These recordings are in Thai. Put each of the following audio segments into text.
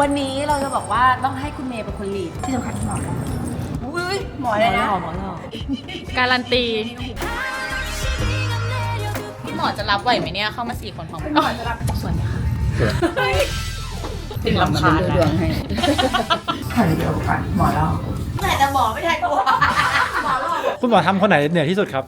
วันนี้เราจะบอกว่าต้องให้คุณเมย์เป็นคนลีดที่สำคัญหมออุ้ยหมอเลยนะหมอหล่อการันตีพี่หมอจะรับไหวไหมเนี่ยเข้ามาสี่คนของหมอจะรับส่วนค่ะถึงลำคาญแล้วถ่ายวิดีโอก่อนหมอเราแต่จะหมอไม่ใช่ตัวหมอหล่อคุณหมอทำคนไหนเหนื่อยที่สุดครับ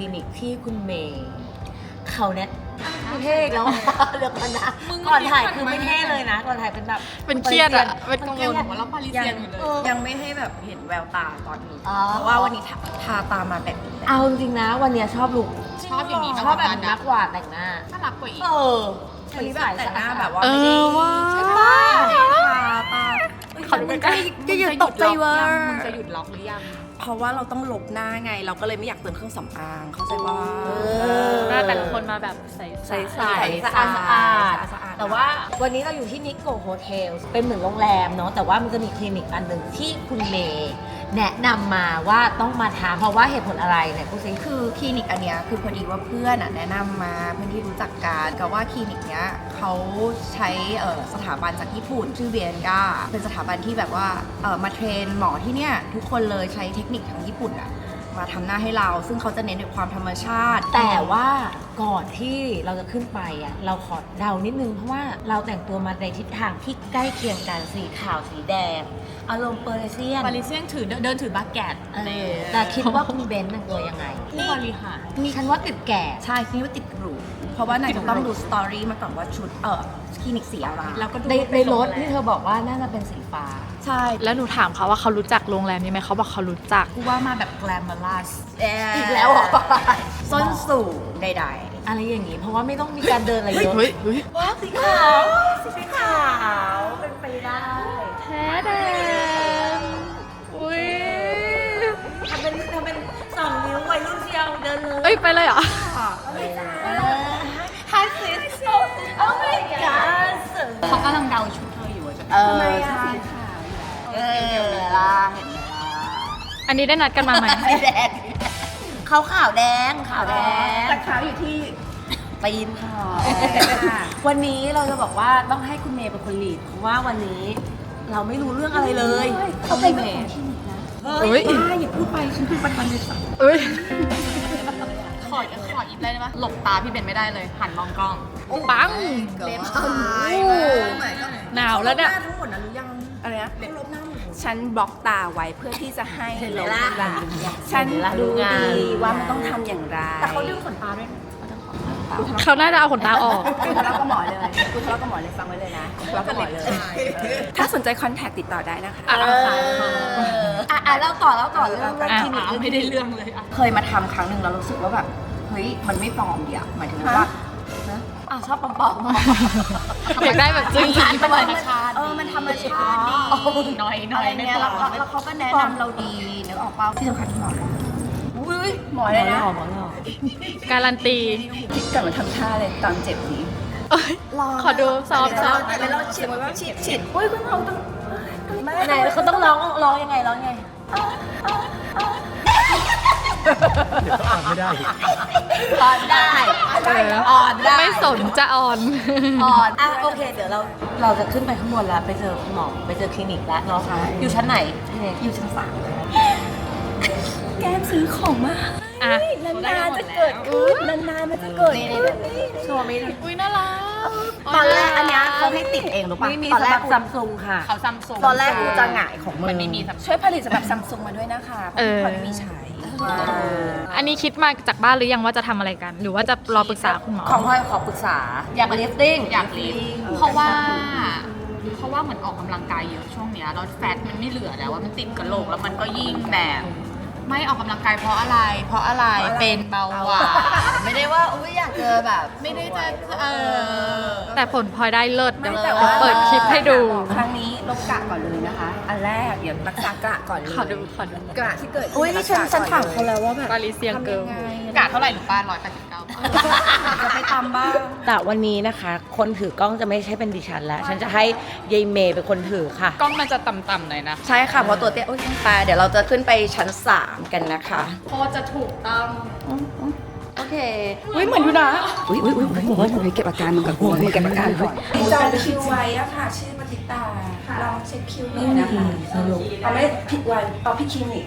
ลินิกที่คุณเมย์เขาแนะไม่เท่อีกแล้วเรื่องกันนะก่อนถ่ายคือไม่เท่เลยนะ ก่อนถ่ายเป็นแบบเป็นเครียดอะเป็นกังวลว่าเราปาริเซียนอยู่เลย ยังไม่ให้แบบเห็นแววตาตอนนี้อ๋อเพราะว่าวันนี้ทาทาตามาแบบนี้แหละเอาจริงๆนะ วันเนี้ยชอบลุกชอบอย่างนี้ชอบแบบนี้มากกว่าแต่งหน้าน่ารักกว่าอีกเออวันนี้แบบแต่งหน้าแบบว่าเอไม่ได้อว่าใช่ปะทาตาขอดูใกล้ๆก็ยังตกใจเวอร์มึงจะหยุดล็อกหรือยัง เพราะว่าเราต้องลบหน้าไง เราก็เลยไม่อยากเติมเครื่องสำอางเข้าใจว่า หน้าแต่ละคนมาแบบใสใสๆๆใสสะอาดสะอาดสะอาด แต่ว่าวันนี้เราอยู่ที่นิโกโฮเทล เป็นเหมือนโรงแรมเนาะ แต่ว่ามันจะมีคลินิกอันหนึ่งที่คุณเมย์ แนะนำมาว่าต้องมาทำเพราะว่าเหตุผลอะไรเนี่ยกูซิคือคลินิกอันเนี้ยคือพอดีว่าเพื่อนอะแนะนำมาเพื่อนที่รู้จักกันก็ว่าคลินิกเนี้ยเขาใช้เอ่อสถาบันจากญี่ปุ่นชื่อเบียนกาเป็นสถาบันที่แบบว่าเอ่อมาเทรนหมอที่เนี่ยทุกคนเลยใช้เทคนิคทางญี่ปุ่นอะ มาทำหน้าให้เรา ซึ่งเขาจะเน้นในความธรรมชาติ แต่ว่าก่อนที่เราจะขึ้นไปอะเราขอเดานิดนึงเพราะว่าเราแต่งตัวมาในทิศทางที่ใกล้เคียงกันสีขาวสีแดงอารมณ์เปอร์เซียนปาริเซียนถือเดินถือบาเกตเออแต่คิดว่าคุณเบนซ์แต่งตัวยังไงนี่บริหารมีฉันว่าติดแก่ใช่คลินิกว่าติดหรูเพ ราะว่านายจะต้องดูสตอรี่มาก่อนว่าชุดเอ่อคลินิกสีอะไรแล้วก็ดูในในรถที่เธอบอกว่าน่าจะเป็นสีฟ้า ใช่ แล้วหนูถามเขาว่าเขารู้จักโรงแรมนี้ไหมเขาบอกเขารู้จัก กูว่ามาแบบแกลมมาลัสอีกแล้วเหรอส้นสูงใดอะไรอย่างนี้ เพราะว่าไม่ต้องมีการเดินอะไรเยอะเฮ้ยเฮ้ยว้าวสีขาวสีขาวเป็นไปได้แท้แดงอุ้ยทำเป็นทำเป็นสองนิ้ววัยรุ่นเชียวเดินเลยเอ้ยไปเลยเหรอ เขากำลังเดาชุดเธออยู่อะจะเอๆทำอไมอะเออล่ะเห็นไหมล่ะอันนี้ได้นัดกันมาไหมไม่แดงขาวขาวแดงขาวแดงแต่ขาวอยู่ที่ ตีนค่ะวันนี้เราจะบอกว่าต้องให้คุณเมย์เป็นคนลีดเพราะว่าวันนี้เราไม่รู้เรื่องอะไรเลยเขาเป็นเมเจ้าของย์คลินิกนะเฮ้ยบ้าอย่าพูดไปฉันคือประธานบริษัทเอ้ยขอขออีกได้ไหมหลบตาพี่เบนไม่ได้เลย หันมองกล้อง ปังเล็บโอ้หนาวแล้วเนี่ยทั้งหมดนะหรือยังอะไรนะเล็บลบหน้าหมด ฉันบล็อกตาไว้เพื่อที่จะให้เห็นไหมลบล่ะหลังฉันเห็นไหมล่ะรู้งานดีว่ามันต้องทำอย่างไรแต่เขาดึงขนตาด้วยนะเขาน่าจะเอาขนตาออก กูทะเลาะกับหมอเลยกูทะเลาะกับหมอเลยฟังไว้เลยนะกูทะเลาะกับหมอเลย ถ้าสนใจคอนแทคติดต่อได้นะคะ อะ อะอะแล้วต่อแล้วต่อเรื่องอะคลินิก ไม่ได้เรื่องเลยอะเคยมาทำครั้งหนึ่งแล้วรู้สึกว่าแบบ เฮ้ย มันไม่ปลอมดีอะหมายถึงว่า อะชอบปอมๆอยากได้แบบจริงมันธรรมชาติเออมันธรรมชาติดีน้อยน้อะอยไรไม่เงี้ยพแล้วอแล้วเขาก็แนะนำเราดีนึกออกป่าที่สำคัญหมออุ้ยหมอหมเลอยหนะล่อหมอหล่อการันตีคิดก่อนมาทำท่าเลยตอนเจ็บนี้เอ้ยขอดูซ้อมซ้อมแต่เราฉีดไว้ว่าฉีดฉีดอุ้ยคุณหมอต้องไม่ไหนเขาต้องร้องร้องยังไงร้องยังไง เดี๋ยวก็อ่านไม่ได้อีกอ่อนได้อ่อนได้ไม่สนจะอ่อนอ่อนอะโอเคเดี๋ยวเราเราจะขึ้นไปข้างบนแล้วไปเจอคุณหมอไปเจอคลินิกแล้วเนาะอยู่ชั้นไหนพี่เมย์อยู่ชั้นสามแก้มซื้อของมาอะ นานๆจะเกิดขึ้นนานๆมันจะเกิดขึ้นโชว์ไม่ได้อุ้ยน่ารักตอนแรกอันเนี้ยเขาให้ติดเองหรือเปล่าไม่มีตอนแรสำหกรับซัมซุงค่ะ เขาซัมซุงตอนแรกกูจะหงายของมึงมันไม่มีซัมซุงช่วยผลิตสำหรับซัมซุงมาด้วยนะคะเพราะพี่พลอยไม่มีใช้ อันนี้คิดมาจากบ้านหรือยังว่าจะทำอะไรกัน หรือว่าจะรอปรึกษาคุณหมอ ของพลอยขอปรึกษา อยากลิฟติ้งอยากรีบเพราะว่าเพราะว่าเหมือนออกกำลังกายเยอะช่วงเนี้ยแล้วแฟตมันไม่เหลือแล้วว่ามันติดกระโหลกแล้วมันก็ยิ่งแบบ ไม่ออกกำลังกายเพราะอะไรเพราะอะไร เป็นเบาหวานไม่ได้ว่าอุ้ยอยากเจอแบบไม่ได้จะเออ แต่ผลพลอยได้เลิศเดี๋ยวไม่แต่ว่าเปิดคลิปให้ดู ครั้งนี้ลบกระก่อนเลยนะคะ อันแรกเดี๋ยวรักษากระก่อนเลยขอดูขอดูกระที่เกิดขึ้อุ้ยนี่ฉันรักษฉันก่อถามลยเขาแล้วว่าแบบ ปาริเซียงเกิร์ลทำยังไงกาเท่าไหร่หนูป้าร้อยแปดสิบเก้าจะ ไปตำบ้าง แต่วันนี้นะคะ คนถือกล้องจะไม่ใช่เป็นดิฉันแล้ว ฉันจะให้ยายเมย์เป็นคนถือค่ะ กล้องมันจะต่ำๆหน่อยนะใช่ค่ะ เพราะตัวเตี้ยโอ้ยไปเดี๋ยวเราจะขึ้นไปชั้น 3 กันนะคะพอจะถูกต้องโอเคอุ้ยเหมือนอยู่นะ อุ้ยอุ้ยอุ้ยอุ้ยอุ้ยเก็บอาการมึงกับกูมึงเก็บอาการก่อนจองคิวไว้อะค่ะ ชื่อปฏิตาลองเช็คคิวหน่อยนะคะสรุปเอาไม่ผิดวันเอาพี่คลินิก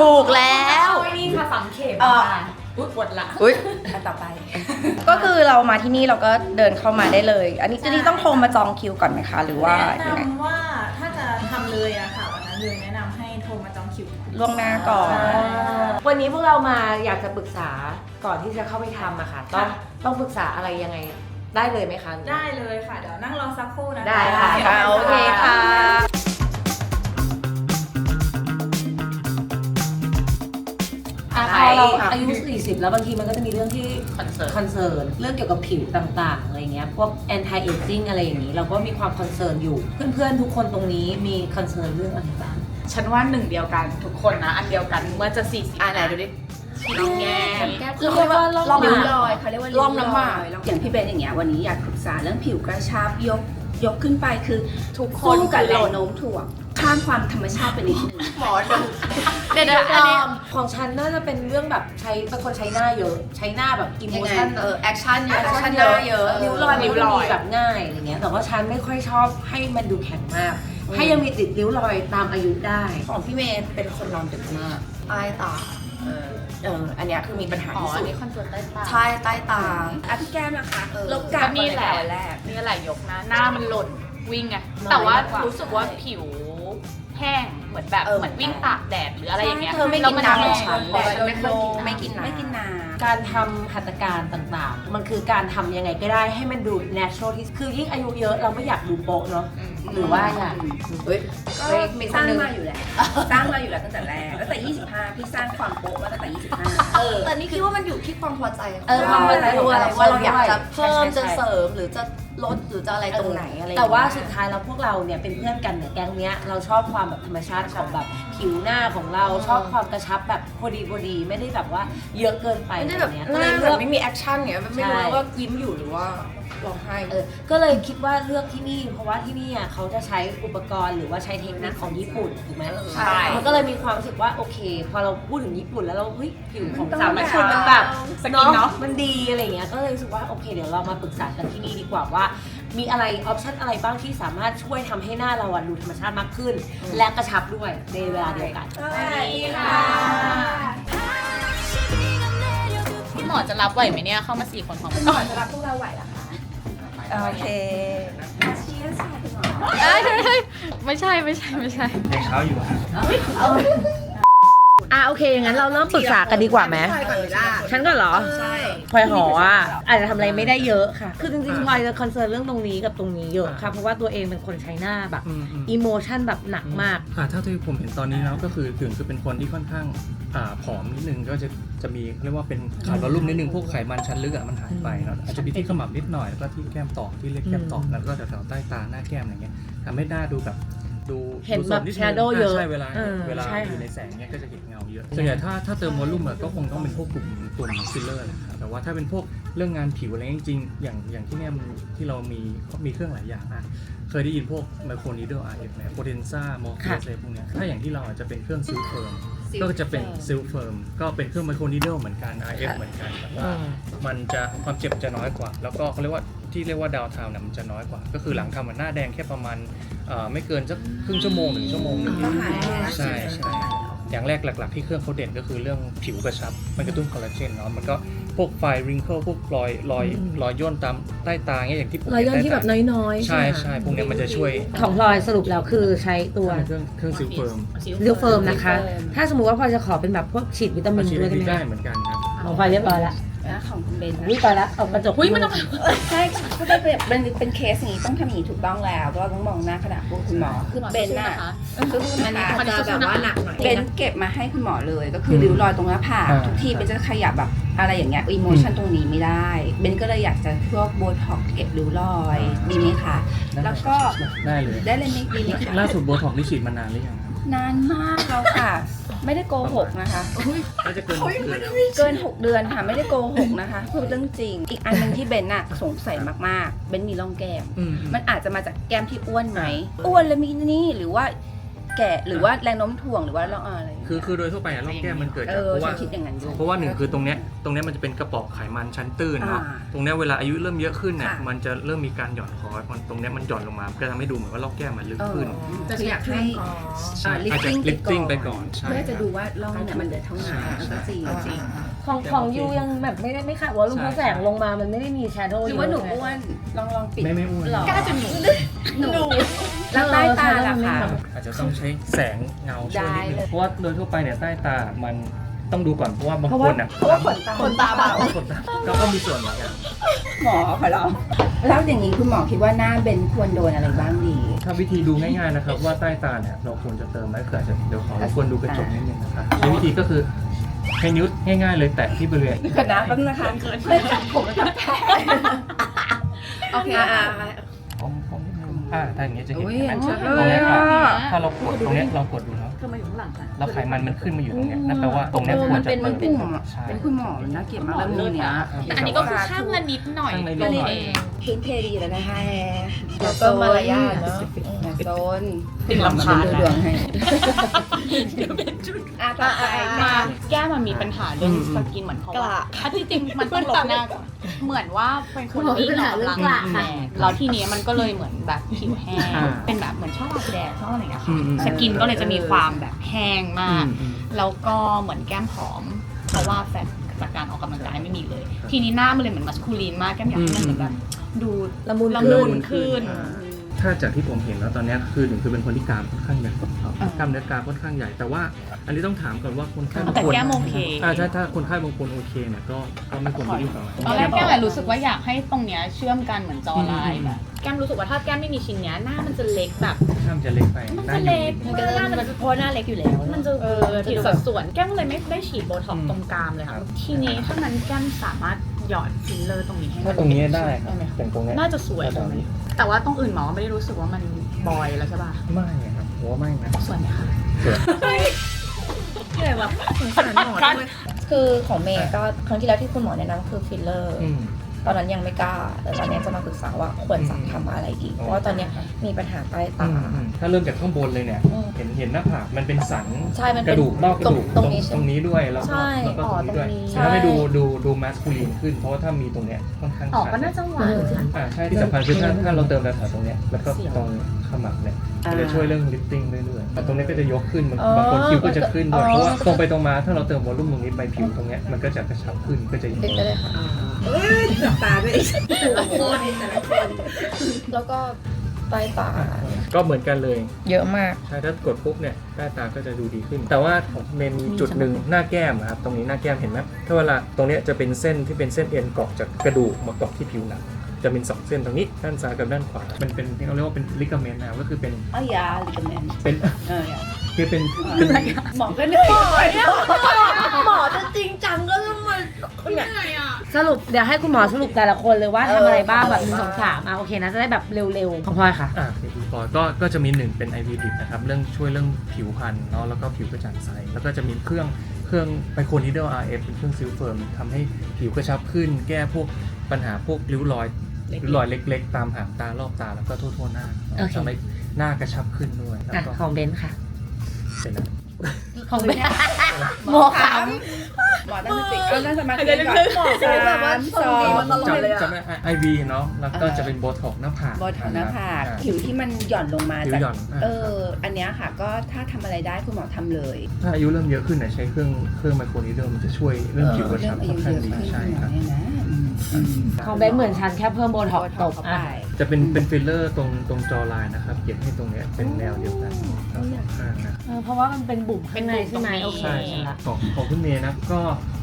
ถูกแล้วนี่ค่ะฝังเข็มเออ อุ๊ยปวดหลังอุ้ยอันต่อไป ก็คือเรามาที่นี่เราก็เดินเข้ามาได้เลย อันนี้จะนี่ต้องโทรมาจองคิวก่อนไหมคะ หรือว่าแนะยังไงนำว่าถ้าจะทำเลยอะค่ะวันนั้นเลยแนะนำให้โทรมาจองคิวล่วงหน้าก่อนวันนี้พวกเรามาอยากจะปรึกษาก่อนที่จะเข้าไปทำอะค่ะ ต้องค่ะ ต้องปรึกษาอะไรยังไงได้เลยไหมคะ ได้เลยค่ะ เดี๋ยวนั่งรอสักครู่นะคะได้ค่ะ เดี๋ยวอ่าโอเคค่ะ พอเราอายุ 40 แล้วบางทีมันก็จะมีเรื่องที่คอนเสิร์ตคอนเซิร์นเรื่องเกี่ยวกับผิวต่างๆอะไรเงี้ยพวก anti aging อะไรอย่างนี้ เราก็มีความคอนเซิร์นอยู่ เพื่อนๆ ทุกคนตรงนี้มีคอนเซิร์นเรื่องอะไรบ้างฉันว่าหนึ่งเดียวกันทุกคนนะ อันเดียวกันเมื่อจะสี่สิบอ่าไหนดูดิน้องแง่มคือเรียกว่าล่องล่องน้ำน้ำลอยเขาเรียกว่าล่องน้ำหมากอย่างพี่เบนอย่างเงี้ยวันนี้อยากปรึกษาเรื่องผิวกระชับยกยกขึ้นไปคือทุกคสู้นกับแรงโน้มถ่วง ข้ามความธรรมชาติไปนิดนึงหมอดูเดี๋ยวๆอันนี้ของฉันน่าจะเป็นเรื่องแบบใช้เป็นคนใช้หน้าเยอะ ใช้หน้าแบบอิโมยังไงชันเออแอคชั่นเยอะแอคชั่นหน้าเยอะริ้วรอยมันริ้วก็รอมียแบบง่ายอะไรเงี้ยแต่ว่าฉันไม่ค่อยชอบให้มันดูแข็งมาก ให้ยังมีติดริ้วรอยตามอายุได้ของพี่เมย์เป็นคนนอนดึกมากใต้ตาเออเออ อันเนี้ยคือมีปัญหาอ๋อที่อัสุนดนี้คอนเสิร์ตใต้ตา ใช่ ใต้ตาอะพี่แก้มนะคะลบกาก็รนี่แหละแรกนี่แหละยกนะ หน้ามันหล่นวิ่งไงน้อยแต่ว่ามากกว่ารู้สึกว่าผิว แห้งเหมือนแบบเออ เหมือนวิ่งตากแดดหรืออะไรอย่างเงี้ยเธอไม่แล้วกินน้ำเหมือนแห้ฉังนแต่แต่ฉันไม่ค่อยกินไม่กินน้ำน้ำ ไม่กินน้ำ การทำหัตถการต่างๆ มันคือการทำยังไงก็ได้ให้มันดู natural ที่คือยิ่งอายุเยอะเราไม่อยากดูโป๊ะเนาะหรือว่าอยากเฮ้ย ก็ก็สร้างมาอยู่แล้วสร้างมาอยู่แล้วตั้งแต่แรก ตั้งแต่ 25 พี่สร้างความโป๊ะมาตั้งแต่ 25 เออ แต่นี่คิดว่ามันอยู่ที่ความพอใจเออความพอใจของด้วยแต่ละคนว่าเราอยากจะด้วยเพิ่มใช่จะใช่เสริมหรือจะ ลดหรือจะอะไรตรงไหนอะไรอย่งแต่เงี้ยว่าสุดท้ายแล้วพวกเราเนี่ยเป็นเพื่อนกันเนี่ยแก๊งเนี้ยเราชอบความแบบธรรมชาติของแบบผิวหน้าของเราชอบความกระชับแบบพอดีพอดีไม่ได้แบบว่าเยอะเกินไปไม่ได้แบบเนี้ยหก็เลน้ายแบเลือบกไม่มีแอคชั่นเงี้ยไม่รู้ใช่ว่ายิ้มอยู่หรือว่า ร้องไห้เออก็เลยคิดว่าเลือกที่นี่ เพราะว่าที่นี่อะเขาจะใช้อุปกรณ์หรือว่าใช้เทคนิคของญี่ปุ่นถูกไหมใช่มันก็เลยมีความรู้สึกว่าโอเค พอเราพูดถึงญี่ปุ่นแล้วเราเฮ้ยผิวของต้องสาวแบบญี่ปุ่นมันแบบสกินเนาะมันดีอะไรเงี้ยก็เลยรู้สึกว่าโอเคเดี๋ยวเรามาปรึกษากันที่นี่ดีกว่าว่า มีอะไรออปชันอะไรบ้างที่สามารถช่วยทำให้หน้าเราอะดูธรรมชาติมากขึ้น และกระชับด้วยในเวลาเดียวกันสวัสดีค่ะคุณหมอจะรับไหวไหมเนี่ย เข้ามาสี่คนพร้อมกันหมอจะรับพวกเราไหวเหรอคะ โอเคเชียร์ค่ะคุณหมอเอ้ยเฮ้ยไม่ใช่ไม่ใช่ไม่ใช่ ยังเช้าอยู่อะอ่ะโอเคงั้นเราเริ่มปรึกษากันดีกว่าไหมใช่ก่อนเลยล่ะฉันก่อนเหรอใช่พลอยหออะอาจจะทำอะไรไม่ได้เยอะค่ะ คือจริงๆพลอยจะคอนเซิร์นเรื่องตรงนี้กับตรงนี้เยอะค่ะเพราะว่าตัวเองเป็นคนใช้หน้าแบบอืมอืม อิโมชันแบบหนักมาก อ่าเท่าที่ผมเห็นตอนนี้แล้วก็คือถึงคือเป็นคนที่ค่อนข้างอ่าผอมนิดนึงก็จะจะมีเขาเรียกว่าเป็นขาดวอลลุ่มนิดนึงพวกไขมันชั้นลึกอะมันหายไปเนอะอาจจะมีที่ขมับนิดหน่อยแล้วก็ที่แก้มตอกที่เล็กแก้มตอกแล้วก็แถวๆใต้ตาหน้าแก้มอะไรเงี้ยทำให้หน้าดูแบบดู เห็นดูสดแบบดง shadow เยอะใช่เวลาเออเวลาใช่ อยู่ในแสงเนี้ยก็จะเห็นเงาเยอะส่วนใหญ่ถ้าถ้าเติมวอลลุ่มอะก็คงต้องเป็นพวกกลุ่มกลุ่มฟิลเลอร์แหละครับแต่ว่าถ้าเป็นพวกเรื่องงานผิวอะไรจริงๆอย่างอย่างที่เนี่ยมันที่เรามีมีเครื่องหลายอย่างอะเคยได้ยินพวกไมโครนีเดิลอาร์เอฟไหมโพเทนซ่ามอร์เฟสอะไรพวกเนี้ยถ้าอย่างที่เราอาจจะเป็นเครื่องซิลเฟิร์ม ก็จะเป็นซิลเฟิร์มก็เป็นเครื่องไมโครนีเดิลเหมือนกัน RF เหมือนกันแต่ว่ามันจะความเจ็บจะน้อยกว่า แล้วก็เขาเรียกว่าที่เรียกว่าดาวไทม์เนี่ยมันจะน้อยกว่า ก็คือหลังทำมันหน้าแดงแค่ประมาณเอ่อไม่เกินสักครึ่งชั่วโมงหนึ่งชั่วโมงหนึ่งก็หายแล้วใช่ใช่อย่างแรกหลัก ๆ ที่เครื่องเขาเด่นก็คือเรื่องผิวกระชับ มันกระตุ้นคอลลาเจนเนาะมันก็ พวกไฟริงเกิลพวกรอยรอยรอยย่นตามใต้ตาเงี้ยอย่างที่ผมรอยย่นเห็ที่แบบใต้ตาน้อยๆ ใช่ไหมใช่พวกเนี้ยมันจะช่วย ของพลอยสรุปแล้วคือใช้ตัวเครื่องเครื่องซิลเฟิร์มเรียวเฟิร์มนะคะ ถ้าสมมติว่าพลอยจะขอเป็นแบบพวกฉีดวิตามินฉีดด้วยได้ไหมได้คะเหมือนกันครับของพลอยเรียบร้อยแล้ว นะของคุณเบนนะอุ้ยตายแล้วเอากระจกอุ้ยมันต้องใช่ก็ได้แบบเป็นเป็นเคสอย่างนี้ต้องทำอย่างนี้ถูกต้องแล้วเราต้องมองหน้าขณะพูดคุณหมอคือเบนน่ะคือมันอาจจะแบบว่าหนักหน่อยเบนเก็บมาให้คุณหมอเลย ก็คือริ้วรอยตรงหน้าผากอ่าทุกทีเป็นจะขยับแบบอะไรอย่างเงี้ยอิโมชันตรงนี้ไม่ได้เบนก็เลยอยากจะพวกโบท็อกเก็บริ้วรอยดีไหมคะแล้วก็ได้เลยได้เลยไหมดีไหมคะล่าสุดโบท็อกนี่ฉีดมานานหรือยังครับนานมากแล้วค่ะ ไม่ได้โกหกนะคะ น่าจะเกินหกเดือนเกิน 6 เดือนค่ะไม่ได้โกหกนะคะพูดเรื่องจริง อีกอันหนึงที่เบนน่ะสงสัยมากๆ เบนมีร่องแก้ม อืม มันอาจจะมาจากแก้มที่อ้วนไหม อ้วนแล้วมีนี่หรือว่าแก่หรือว่าแรงโน้มถ่วงหรือว่าเราอะไรย่างเงี้ยคือคือโดยทั่วไปอะร่องแก้มมันเกิดเอจากอเพราะฉัว่านคิดอย่างนั้นอยู่เพราะว่าหนึ่งคือตรงเนี้ยตรงเนี้ยมันจะเป็นกระป๋องไขมันชั้นตื้นเนาะอ่าตรงเนี้ยเวลาอายุเริ่มเยอะขึ้นเนี่ยค่ะ มันจะเริ่มมีการหย่อนคอมันตรงเนี้ยมันหย่อนลงมาก็ทำให้ดูเหมือนว่าร่องแก้มมันลึกขึ้นจะอยากให้ใช่ลิฟอาจจะติ้งลิฟติ้งไปก่อนใช่เพื่อจะครับดูว่าร่องเนี่ยมันเดินเท่าไหร่ใช่ก็จริงจริง ของของยูยังแบบไม่ได้ไม่ขาดวอลลุ่มเพราะแสงลงมามันไม่ได้มีแชโดว์หรือว่าหนูอ้วนลองลองปิดไม่ไม่อ้วนหรอก็จะหนูหนูแล้วใต้ตาล่ะคะ อาจจะต้องใช้แสงเงาช่วยนิดนึได้เลยงเพราะว่าโดยทั่วไปเนี่ยใต้ตามันต้องดูก่อนเพราะว่าบางเพราะคว่านอะเพราะว่าขนตาขนตาเบาขนตาก็ก็มีส่วนเหมือนกันหมอขอร้องแล้วอย่างนี้คุณหมอคิดว่าหน้าเบนควรโดนอะไรบ้างดีถ้าวิธีดูง่ายๆนะครับว่าใต้ตาเนี่ยเราควรจะเติมไหมคืออาจจะเดี๋ยวขอรบกวนดูกระจกนิดนึงนะครับในวิธีก็คือให้นิ้วง่ายๆเลยแตะที่บริเวณก่อนนะแป๊บนึงนะคะไม่จับผมแล้วจับแผลโอเคอ่าผมผม นิดนึงอ่าถ้าอย่างเงี้ยจะเห็นอุ้ยเห็นไหมชัดตเลรงยเนี้ยครับอะถ้าเรากดตรงเนี้ยเรากดดูเนาะแล้วไขมันมันขึ้นมาอยู่ตรงเนี้ยนั่นแปลว่าตรงเนี้ยเออควมัรนจะเป็นเติมันมเป็นใช่ เป็นคุณหมอน่าเกลียดมากแล้วมือเนี้ย แต่อันนี้ก็คือข้างละนิดหน่อยข้างในนิก็ดหน่อย เอง พื้นเพดีแล้วนะคะแล้วก็มารยาทเนอะอย่า โซนติดรำคาญดูแล้วดวงให้อะต่อไปมาแก้มมันมีปัญหาเรื่องสกินเหมือนเขาว่าถ้าที่จริงมันต้องลบหน้าก่อนเหมือนว่าเป็นคนที่หนอนหลังแดดแล้วทีนี้มันก็เลยเหมือนแบบผิวแห้งเป็นแบบเหมือนชอบแดดชอบอะไรอย่างเงี้ยค่ะสกินก็เลยจะมีความแบบแห้งมาก แล้วก็เหมือนแก้มผอม เพราะว่าแฟตจากการออกกำลังกายไม่มีเลย ทีนี้หน้ามันเลยเหมือนมัสคูลีนมากแก้มอยากให้มันเหมือนแบบดูละมุนละขึ้มุนขึ้น ถ้าจากที่ผมเห็นแล้วตอนเนี้ยคือหนึ่งคือเป็นคนที่กรามค่อนข้างใหญ่ครับอ่ากล้ามเนื้อกรามค่อนข้างใหญ่แต่ว่า อันนี้ต้องถามก่อนว่าคนไข้บางแต่คนแก้มโอเคอ่าถ้าถ้าคนไข้บางคนโอเคเนี่ยก็ก็ไม่ควรไปยุ่งกับมันตอนแรกแก้มอะรู้สึกว่าอยากให้ตรงเนี้ยเชื่อมกันเหมือนจอไลน์แบบแก้มรู้สึกว่าถ้าแก้มไม่มีชิ้นเนี้ยหน้ามันจะเล็กแบบข้ามจะเล็กไปมันหน้าจะอยู่เล็กนิดมันก็หน้ามันจะเพราะหน้าเล็กอยู่แล้ว มันจะเออผิดสัดส่วนแก้มก็เลยไม่ได้ฉีดโบท็อกซ์ตรงกรามเลยค่ะทีนี้ถ้ามันแก้มสามารถหยอดฟิลเลอร์ตรงนี้ให้มัถ้าตรงนี้ได้ครับได้ไหมคะอย่างตรงเนี้ยน่าจะสวยตรงนี้ แต่ว่าตรงอื่นหมอไม่ได้รู้สึกว่ามันบอยแล้วใช่ป่ะไม่ครับผมว่าไม่นะสวยไหมคะสวยเลยแบบสงสารหมอด้วยคือของเมย์ก็ครั้งที่แล้วที่คุณหมอแนะนำคือฟิลเลอร์อืม ตอนนั้นยังไม่กล้า แต่ตอนนี้จะมาปรึกษาว่าควรจะทำอะไรอีก เพราะว่าตอนเนี้ยมีปัญหาใต้อืตามอืมถ้าเริ่มจากข้างบนเลยเนี่ย อืม เห็นเห็นหน้าผากมันเป็นสันใช่มันกเป็นระดูกนอกกระดูกตรงนี้ใช่ตรงนี้ด้วยแล้วก็ใช่แล้วก็ตรงนี้ด้วยอ๋อตรงนี้แล้วให้ใช่ดูดูดูมัสคูลีนขึ้น เพราะว่าถ้ามีตรงเนี้ยค่อนข้างออกชัดก็น่าจะหวานอ่าใช่ที่สำคัญคือถ้าถ้าเราเติมแถวๆตรงเนี้ยแล้วก็ตรงขมับเนี่ยก็จะช่วยเรื่องลิฟติ้งเรื่อยๆแต่ตรงนี้ก็จะยกขึ้นบางอ๋อบางคนคิ้วก็จะขึ้นด้วยอ๋อ เพราะว่าตรงไปตรงมาถ้าเราเติมวอลลุ่มตรงนี้ไปผิวตรงเนี้ยมันก็จะกระชับขึ้นก็จะยิ่งติดไปเลยค่ะ จับตาด้วยแต่ละคนแต่ละคนแล้วก็ใต้ตาก็เหมือนกันเลย เยอะมาก ใช่ถ้ากดปุ๊บเนี่ยใต้ตาก็จะดูดีขึ้น แต่ว่าของเมนมีจุดหนึ่งหน้าแก้มอะครับ ตรงนี้หน้าแก้มเห็นไหมถ้าเวลาตรงเนี้ยจะเป็นเส้นที่เป็นเส้นเอ็นเกาะจากกระดูกมาเกาะที่ผิวหนัง จะเป็นสองเส้นตรงนี้ด้านซ้ายกับด้านขวา มันเป็นที่เขาเรียกว่าเป็นลิกาเมนต์นะครับก็คือเป็นอ้ยาลิกาเมนเป็น เออคือเป็นเป็นหมอก็นึกหมอเนี่ยหมอจะจริงจังก็ต้องมาเนี่ย สรุปเดี๋ยวให้คุณหมอสรุปแต่ละคนเลยว่าเออทำอะไรบ้างแบบหทำอะไรนึ่งสองบ้างสามอะโอเคนะจะได้แบบเร็วๆของพลอยค่ะ อ่าเป็นพอยก็ก็จะมีหนึ่งเป็น IV drip นะครับ เรื่องช่วยเรื่องผิวพรรณเนาะแล้วก็ผิวกระจ่างใส แล้วก็จะมีเครื่องเครื่องไมโครนิดเดิล RF เป็นเครื่องซิลเฟิร์มทำให้ผิวกระชับขึ้น แก้พวกปัญหาพวกริ้วรอยริ้วรอยเล็ก ๆ ตามหางตารอบตาแล้วก็ทั่วๆหน้าโอเค ทำให้หน้ากระชับขึ้นด้วยแล้วอะก็ของเบนซ์ค่ะ เสร็จแล้ว ของเบนซ์หมอขำหมอตั้งสติเอาตั้งสมาธิก่อนหมอสามสองจำจำได้ IV เนาะแล้วก็จะเป็นโบท็อกหน้าผากบอถอนหน้าผากอ่ผิวที่มันหย่อนลงมาผิวจากหย่อนอ่าเออ อันเนี้ยค่ะ ก็ถ้าทำอะไรได้คุณหมอทำเลย ถ้าอายุเริ่มเยอะขึ้นเนี่ยใช้เครื่องเครื่องไมโครนิดเดิลมันจะช่วยเรื่องผิวกระชับค่อนข้างดีใช่ครับเนี่ยนะอืมอืม ของเบนซ์เหมือนฉันแค่เพิ่มโบท็อกซ์ตบเข้าอะไปจะเป็นเป็นฟิลเลอร์ตรงตรงจอไลน์นะครับเก็บให้ตรงเนี้ยเป็นแนวเดียวกันทั้งสองข้างนะเออเพราะว่ามันเป็นบุ๋มข้างในใช่ไหมโอเค ใช่ใช่ของของคุณเมย์นะก็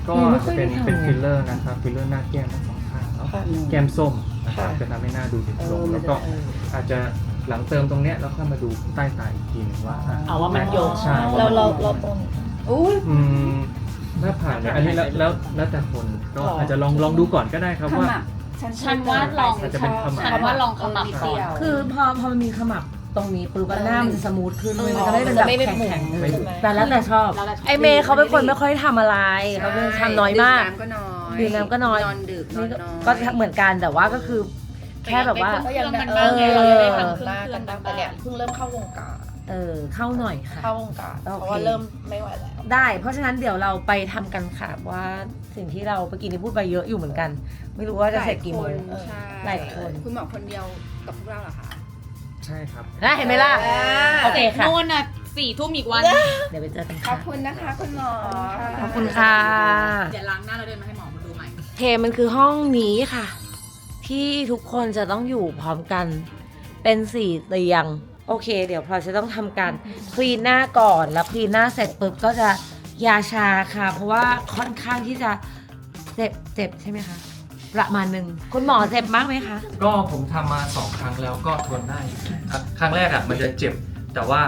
ก็อืมไม่ค่อยเป็นได้ทำเป็นเลยฟิลเลอร์นะครับฟิลเลอร์หน้าแก้มทั้งสองข้างเนาะค่ะแก้มส้มนะครับค่ะ จะทำให้หน้าดูเด็กเอลองมันแล้วจะก็เออ อาจจะหลังเติมตรงเนี้ยแล้วค่อยมาดูใต้ตาอีกทีหนึงว่าะเอาว่ามันโยง ใช่เราเราเราตรงอุ้ย อืม ถ้าผ่านเนี่ยอันนี้แล้วแล้วแล้วแต่คนก็อาจจะลองลองดูก่อนก็ได้ครับว่าฉันว่าลองอาจจะเป็นขมับ ฉันว่าลองขมับก่อนคือพอพอมันมีขมับตรงนี้ปุ๊บหน้ามันจะสมูทขึ้นเลยมันจะไม่เป็นแบบแข็งไม่หมุนๆแต่แล้วแต่ชอบ ไอเมย์เขาเป็นคนไม่ค่อยทำอะไรเขาเป็นทำน้อยมาก ดื่น้ำก็น้อยดื่มน้ำก็น้อย นอนดึกนอนนี่ก็น้อยก็เหมือนกันแต่ว่าก็คือแค่แบบว่า ก็ยังมันเอบ้างอไงเราจะได้ทำเคบ้ารื่องกันบ้างแต่เนี่ยเพิ่งเริ่มเข้าวงการเออเข้าหน่อยค่ะ เข้าวงการโอเคเพราะว่าเริ่มไม่ไหวแล้ว ได้ เพราะฉะนั้นเดี๋ยวเราไปทำกันค่ะว่าสิ่งที่เราเมื่อกี้นี้พูดไปเยอะอยู่เหมือนกัน ไม่รู้ว่าจะเสร็จกี่โมงใช่หลายคน คุณหมอคนเดียวกับพวกเราเหรอคะ ใช่ครับ นะเห็นไหมล่ะโอเคค่ะ นู่นน่ะสี่ทุ่มอีกวัน เดี๋ยวไปเจอกันขอค่ะ บคุณนะคะ คุณหมอ ขอบคุณค่ะ เดี๋ยวล้างหน้าแล้วเดินมาให้หมอมาดูใหม่เทมันคือห้องนี้ค่ะ ที่ทุกคนจะต้องอยู่พร้อมกัน เป็นสี่เตียง โอเค เดี๋ยวพลอยจะต้องทำการคลีนหน้าก่อนแล้วคลีนหน้าเสร็จปุ๊บก็จะยาชาค่ะ เพราะว่าค่อนข้างที่จะเจ็บเจ็บใช่ไหมคะประมาณหนึ่งคุณหมอเจ็บมากไหมคะก็ผมทำมาสองครั้งแล้วก็ทนได้ครับครั้งแรกอะมันจะเจ็บ แต่ว่า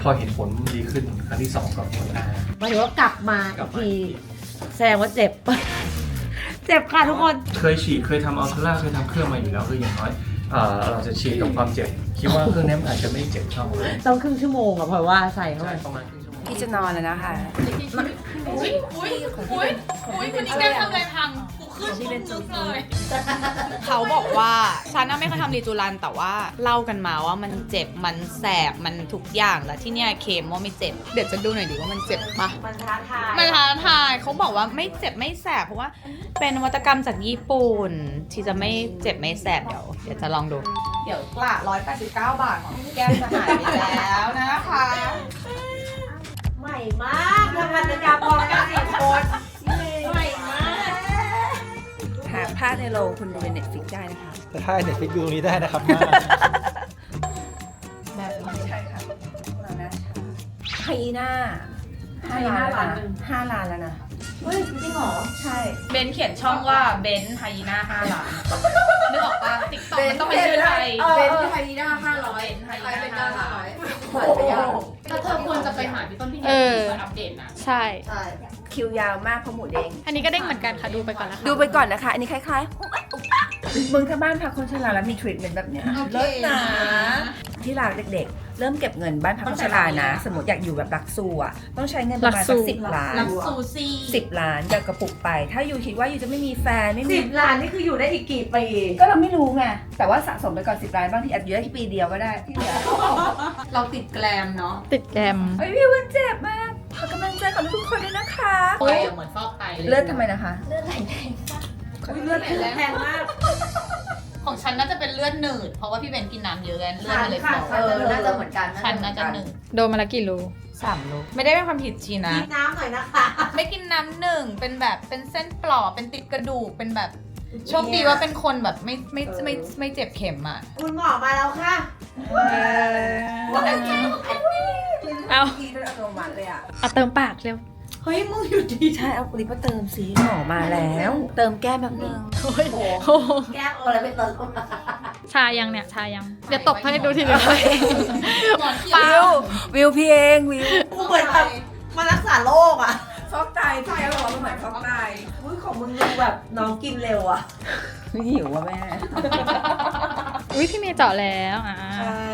พอเห็นผลดีขึ้นครั้งที่สองก็ทนได้หมายถึงว่ากลับมากลัอีบกมาทีอีกทีแสดงว่าเจ็บ เจ็บค่ะทุกคน เคยฉีดเคยทำอัลตราเคยทำเครื่องมาอยู่แล้วคืออย่างน้อยเอ่อเราจะฉีดกับความเจ็บ คิดว่าเครื่องนี้มันอาจจะไม่เจ็บเท่าต้องครึ่งชั่วโมงอะเพราะว่าใส่เข้าใช่ไปประมาณครึ่งชั่วโมงพี่จะนอนแล้วนะคะ อุ้ยอุ้ยอุ้ยอุ้ยวันนี้แกทำอะไรพังกูขึ้นทุกนึกเลยเขาบอกว่าฉันน่ะไม่เคยทำรีจูรันแต่ว่าเล่ากันมาว่ามันเจ็บมันแสบมันทุกอย่างแล้วที่เนี่ยเคมว่าไม่เจ็บ เดี๋ยวจะดูหน่อยดิว่ามันเจ็บปะมันท้าทายมันท้าทาย เขาบอกว่าไม่เจ็บไม่แสบเพราะว่าเป็นนวัตกรรมจากญี่ปุ่น ที่จะไม่เจ็บไม่แสบเดี๋ยวเดี๋ยวจะลองดู เดี๋ยวกละ189 บาทของแก้มจะหายไปแล้วนะคะ ใหม่มากทำพันธกรรมพร้อมกันสี่คนใหม่มากหาพลาดในโรงคุณดูในเน็ตฟิกได้นะคะ แต่ถ้าเน็ตฟิกดูตรงนี้ได้นะครับแบบนี้ใช่ค่ะเรานะไฮยีน่าห้าล้านแล้วนะห้าล้านแล้วนะ เฮ้ยจริงเหรอ ใช่ เบนเขียนช่องว่าเบนไฮยีน่าห้าล้านนึกออกปะติ๊กต็อกมันต้องเป็นชื่อไทยเป็นไฮยีน่าห้าร้อยเบนไฮยีน่าห้าล้านขายไปยังแต่เธอควรจะไปหาพี่ต้นพี่เอเนอมาอัปเดตนะใช่ ใช่คิวยาวมากเพราะหมูเด้งอันนี้ก็เด้งเหมือนกันค่ะ ดูไปก่อนละค่ะดูไปก่อนนะคะ อันนี้คล้ายๆมึงถ้าบ้านพักคนชราแล้วมีทรีทเมนต์แบบเนี้ยเลิศนะ ที่ร้านเด็กๆ เริ่มเก็บเงินบ้านพักคนชรานะ สมมติอยากอยู่แบบหลักสูอะต้องใช้เงินประมาณสักสิบล้านลักซูซี่สิบล้านจากกระปุกไป ถ้าอยู่คิดว่าอยู่จะไม่มีแฟนไม่มีสิบล้านนี่คืออยู่ได้อีกกี่ปี ก็เราไม่รู้ไงแต่ว่าสะสมไปก่อนสิบล้านบางทีอาจจะอยู่ได้ปีเดียวก็ได้ที่เหลือเราติดแกลมเนาะติดแกรม เฮ้ยพี่วันเจ็บมากขอกำลังใจของทุกคนด้วยนะคะไปเหมือนฟอกไตเลือดทำไมนะคะ เลือดขึ้นแพงมาก ของฉันน่าจะเป็นเลือดหนืด เพราะว่าพี่เบนกินน้ำเยอะกันเลือดมันเลยค่ะโตค่ะเออน่าจะเหมือนกันฉันน่าจะหนึ่งโดนมาละกี่รูสามโลไม่ได้เป็นความผิดชีนะ กินน้ำหน่อยนะคะ ไม่กินน้ำหนึ่งเป็นแบบเป็นเส้นปลอกเป็นติดกระดูกเป็นแบบโชคดีว่าเป็นคนแบบไม่ไม่ไม่ไม่ไม่เจ็บเข็มอะ คุณหมอมาแล้วค่ะเอาทีด้วยอัตโนมัติเลยอะ เอาเติมปากเร็ว เฮ้ยมึงอยู่ดีใช่เอาลิปมาเติมสีหมอมาแล้ว เติมแก้มแบบนึงโอ้โหแก้วอะไรไปเติมชายังเนี่ยชายังเดี๋ยวตบให้ดูทีเดียวหมอนเขีเปล่ายววิวพี่เองวิวกูเหมือนแบบมารักษาโรคอะฟอกไตพี่แกบอกว่ามันเหมือนฟอกไตอุ้ยของมึงดูแบบน้องกินเร็วอะหิวว่ะแม่อุ้ยพี่เมย์เจาะแล้วอ่าใช่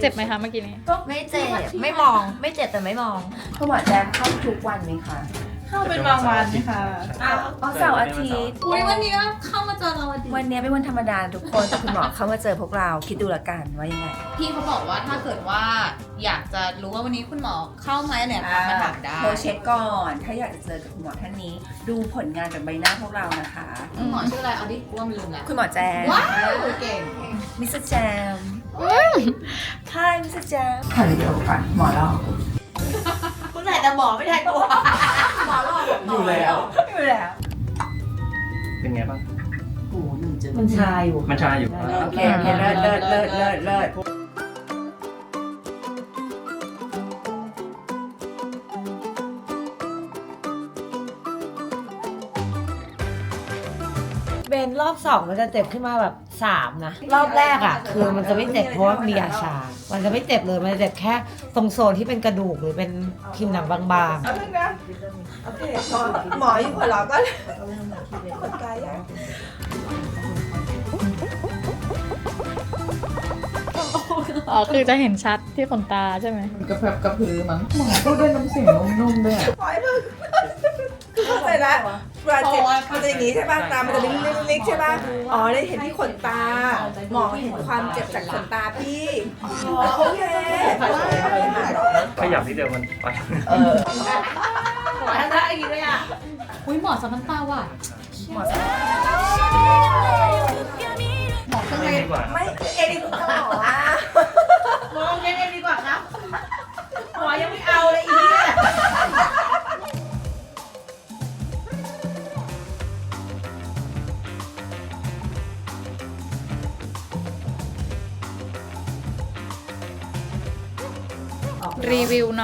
เจ็บไหมคะเมื่อกี้นี้ ไม่เจ็บไม่มองไม่เจ็บแต่ไม่มองคุณหมอแจ๊คเข้าทุกวันไหมคะ เข้าเป็นบางวันค่ะอ้าวอ๋อเสาร์อาทิตย์ อุ้ยวันนี้ก็เข้ามาเจอเราดีวันนี้เป็นวันธรรมดาทุกคนแต่คุณหมอเข้ามาเจอพวกเราคิดดูละกันว่ายังไง พี่เขาบอกว่าถ้าเกิดว่าอยากจะรู้ว่าวันนี้คุณหมอเข้าไหมเนี่ยทักมาถามได้โทรเช็คก่อน ถ้าอยากจะเจอกับคุณหมอท่านนี้ ดูผลงานจากใบหน้าพวกเรานะคะ คุณหมอชื่ออะไรเอาดิกูว่ามันลืมแล้วคุณหมอแจมว้าวเก่งมิสเตอร์แจม Hi มิสเตอร์แจมถ่ายวิดีโอก่อนหมอลอกคุณถ่ายแต่หมอไม่ถ่ายตัวหมอหลอกอยู่แล้ว อยู่แล้ว เป็นไงบ้างมันชาอยู่มันชาอยู่ โอเคโอเคเลิศเลิศเลิศเลิศเลิศ รอบสองมันจะเจ็บขึ้นมาแบบสามนะ รอบแรกอะ คือมันจะไม่เจ็บเพราะว่ามียาชา มันจะไม่เจ็บเลย มันจะเจ็บแค่ตรงโซนที่เป็นกระดูกหรือเป็นพิมพ์หนังบางเอาเรื่องนะโอเคหมอหมออยู่หัวเราะก็คนไกลอะอ๋อคือจะเห็นชัดที่ขนตาใช่ไหมปล่อยมึงคือ เข้าใจละเวลาเจ็บมันจะอย่างนี้ใช่ป่ะตามันจะเป็นลิกๆใช่ป่ะอ๋อได้เห็นที่ขนตา หมอเห็นความเจ็บจากขนตาพี่อ๋อโอเคขยับนิดเดียวมันไปอุ้ยหมอสัมพันตาว่ะไม่ดีกว่าไม่เอ็นดีกว่าหมอ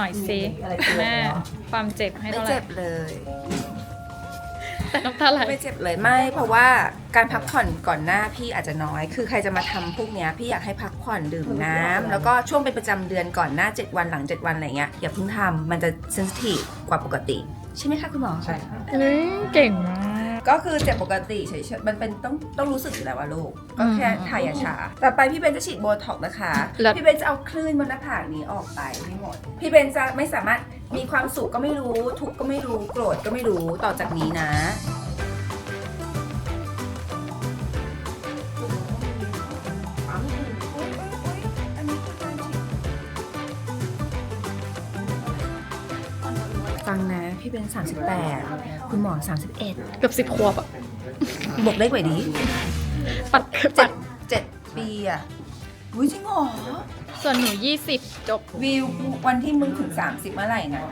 รีวิวหน่อยสิแม่ความเจ็บให้ไม่เท่าไหร่เจ็บเลย แต่น้ำตาไหลไม่เจ็บเลยไม่ เพราะว่าการพักผ่อนก่อนหน้าพี่อาจจะน้อย คือใครจะมาทำพวกเนี้ยพี่อยากให้พักผ่อนดื่มน้ำแล้วก็ช่วงเป็นประจำเดือนก่อนหน้า 7 วันหลัง 7 วันอะไรเงี้ยอย่าเพิ่งทำมันจะเซนซิทีฟกว่าปกติ ใช่ไหมคะคุณหมอใช่เฮ้ยเก่งมาก ก็คือเจ็บปกติเฉยๆมันเป็นต้องต้องรู้สึกอยู่แล้วว่าลูกก็แค่อืมทายาชาต่อไปพี่เบนจะฉีดโบท็อกซ์นะคะ แล้วพี่เบนจะเอาคลื่นบนหน้าผากนี้ออกไปให้หมด พี่เบนจะไม่สามารถมีความสุขก็ไม่รู้ ทุกข์ก็ไม่รู้โกรธก็ไม่รู้ต่อจากนี้นะ ฟังนะ พี่เบน38 คุณหมอ 31 เกือบสิบขวบอะบวกเลขไว้ดีปัดเจ็ปัดดเจ็ดปีอะอุ้ยจริงเหรอ ส่วนหนูยี่สิบจบ วิววันที่มึงถึง 30 เมื่อไหร่นะ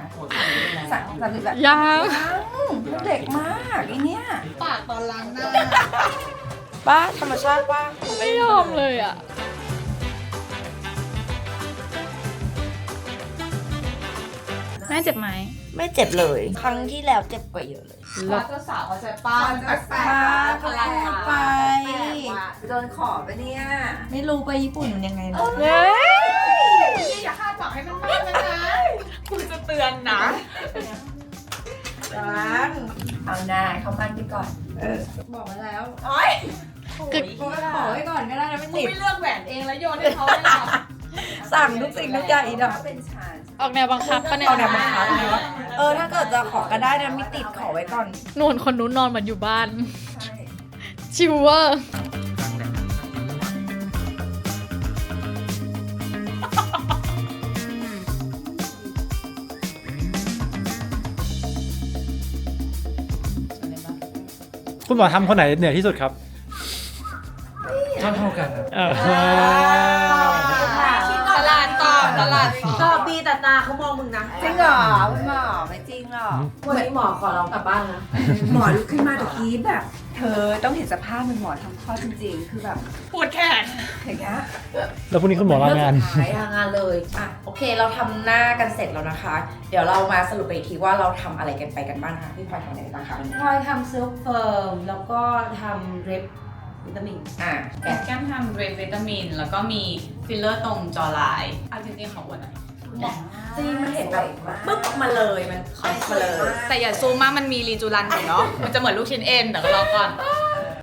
สามสามสิบแบบยัง ยังเด็กมากไอเนี้ยปากตอนล้างหน้า ป้าธรรมชาติป้า ไม่ยอมเลยอะ แม่เจ็บไหมไม่เจ็บเลย ครั้งที่แล้วเจ็บกว่าเยอะเลยเจ้าสาวเขาจะป้าป้าเขาพูดไป โดนขอไปเนี่ยไม่รู้ไปญี่ปุ่นมันยังไงนะอย่าคาดหวังให้มันมากนะคุณจะเตือนนะล้างเอาหน้าเข้าบ้านไปก่อน บอกมาแล้วโอ๊ยคือขอไว้ก่อนก็ได้นะไม่มึงติด ไม่เลือกแหวนเองแล้วโยนให้เขาเลยเหรอสั่งทุกสิ่งทุกอย่างอีดอก ถ้าเป็นชาน ออกแนวบังคับปะเนี่ยเอาแนวบังคับนะว่าเออถ้าเกิดจะขอก็ได้นะไม่ติดขอไว้ก่อน นวลคนนู้นนอนเหมือนอยู่บ้านใช่ชิวเวอร์คุณหมอทำคนไหนเหนื่อยที่สุดครับ เท่าเท่าๆกันครับเออตลา ดต่อตลาดต่อตอบดีแต่ตาเขามองมึงนะจริงเหรอคุณหมอไม่จริงหรอกวันนี้หมอขอร้องกลับบ้านนะหมอลุกขึ้นมาตะกี้แบบ เธอต้องเห็นสภาพมันหมอทำคลอดจริงๆ คือแบบปวดแขนอย่างเงี้ยแล้วพรุ่งนี้คุณหมอลางานเรื่องสุดท้ายทางงานเลยอะโอเคเราทำหน้ากันเสร็จแล้วนะคะ เดี๋ยวเรามาสรุปไปอีกทีว่าเราทำอะไรกันไปกันบ้างนะคะพี่พลอยทำอะไรไปบ้างคะพลอยทำเซลฟ์เฟิร์มแล้วก็ทำเรป วิตามิน อะแก้มแก้มทำเรนวิตามิน แล้วก็มีฟิลเลอร์ตรงจอลายเอาจริงๆของวันไหนจริงมันเห็นแบบปึ๊บมาเลยมันคอมมาเลย แต่อย่าซูมมากมันมีรีจูรันอยู่เนาะ มันจะเหมือนลูกชิ้นเอ็นแต่ก็รอก่อน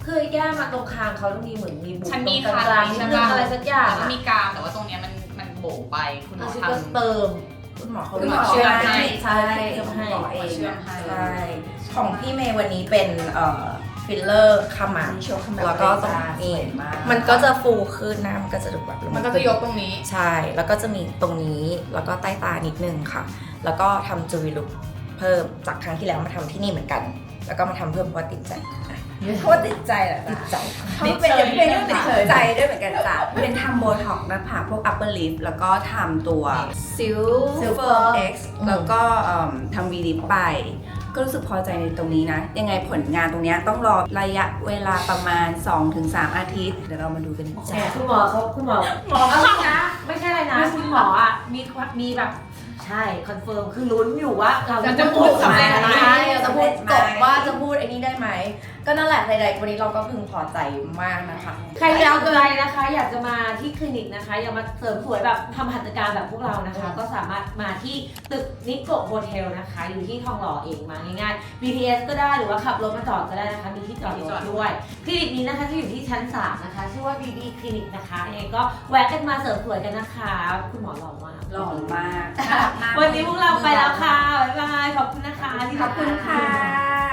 คือแก้มาตรงคางเขาต้องมีเหมือนมีบุ๋มฉันมีตรงคางกลางนี้นิใช่ดนึปะงอะไรสักอย่างแล้วก็อะมีกรามแต่ว่าตรงเนี้ยมันมันโบไปคุณหมเอาอชิทก็เติม คุณหมอเขาคุณหมอเชื่อมให้ ใช่เชื่อมให้คุณหมอเองเชื่อมให้ ใช่ ของพี่เมย์วันนี้เป็นเอ่อ ฟิลเลอร์ขมับแล้วก็ตรงนี้มันก็จะฟูขึ้นหน้ามันก็จะดูแบบำมันก็จะยกตรงนี้ใช่ แล้วก็จะมีตรงนี้แล้วก็ใต้ตานิดนึงค่ะ แล้วก็ทำจูวิลุกเพิ่มจากครั้งที่แล้วมาทำที่นี่เหมือนกัน แล้วก็มาทำเพิ่มเพราะว่าติดใจเพราะว่าติดใจแหละติดใจเขาเป็นอย่างเป็นเรื่องติดใจด้วยเหมือนกันจ้ะเป็นทำโบท็อกซ์หน้าผากพวก upper lip แล้วก็ทำตัวซิล Silver X แล้วก็เอิ่มทำวีลิปไป ก็รู้สึกพอใจในตรงนี้นะ ยังไงผลงานตรงเนี้ยต้องรอระยะเวลาประมาณ 2-3 อาทิตย์ เดี๋ยวเรามาดูกันแหมจ้ะ คุณหมอเขาคุณหมอหมอเขานะ ไม่ใช่อะไรนะ คุณหมออะมีมีแบบ ใช่คอนเฟิร์มคือลุ้นอยู่ว่าเราเราจะจะพูพูดดสำสำเร็เร็จจอะอะไรไรจะจะพูพูดดจบว่าจะพูดไอ้นี้ได้ไหม ก็นั่นแหละใดๆวันนี้เราก็พึงพอใจมากนะคะ ใครยาวเกินนะคะ อยากจะมาที่คลินิกนะคะ อยากมาเสริมสวยแบบทำหัตถการแบบพวกเรานะคะ ก็สามารถมาที่ตึกนิโกะโฮเทลนะคะ อยู่ที่ทองหล่อเองมาง่ายๆ BTS ก็ได้หรือว่าขับรถมาจอดก็ได้นะคะ มีที่จอดรถด้วย คลินิกนี้นะคะจะอยู่ที่ชั้น 3 นะคะ ชื่อว่า BB คลินิกนะคะยังไงก็แวะกันมาเสริมสวยกันนะคะ คุณหมอหล่อมาก หล่อมาก วันนี้พวกเราไปแล้วค่ะ บ๊ายบาย ขอบคุณนะคะที่ขอบคุณค่ะ